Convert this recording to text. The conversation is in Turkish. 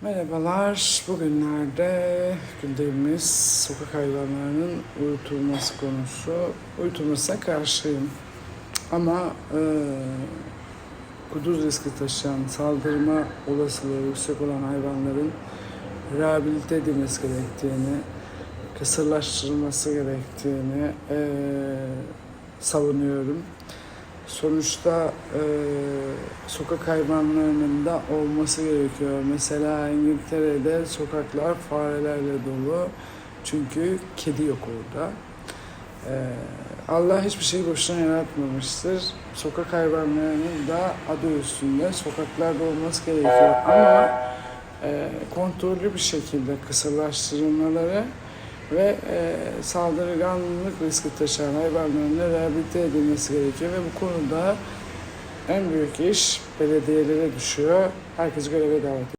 Merhabalar. Bugünlerde gündemimiz sokak hayvanlarının uyutulması konusu. Uyutulmasına karşıyım. Ama e, kuduz riski taşıyan, saldırma olasılığı yüksek olan hayvanların rehabilite edilmesi gerektiğini, kısırlaştırılması gerektiğini e, savunuyorum. Sonuçta e, sokak hayvanlarının da olması gerekiyor. Mesela İngiltere'de sokaklar farelerle dolu. Çünkü kedi yok orada. E, Allah hiçbir şeyi boşuna yaratmamıştır. Sokak hayvanlarının da adı üstünde sokaklarda olması gerekiyor. Ama e, kontrollü bir şekilde kısırlaştırılmaları ve e, saldırganlık riski taşıyan hayvanların rehabilite edilmesi gerekiyor ve bu konuda en büyük iş belediyelere düşüyor. Herkes göreve davet ediyor.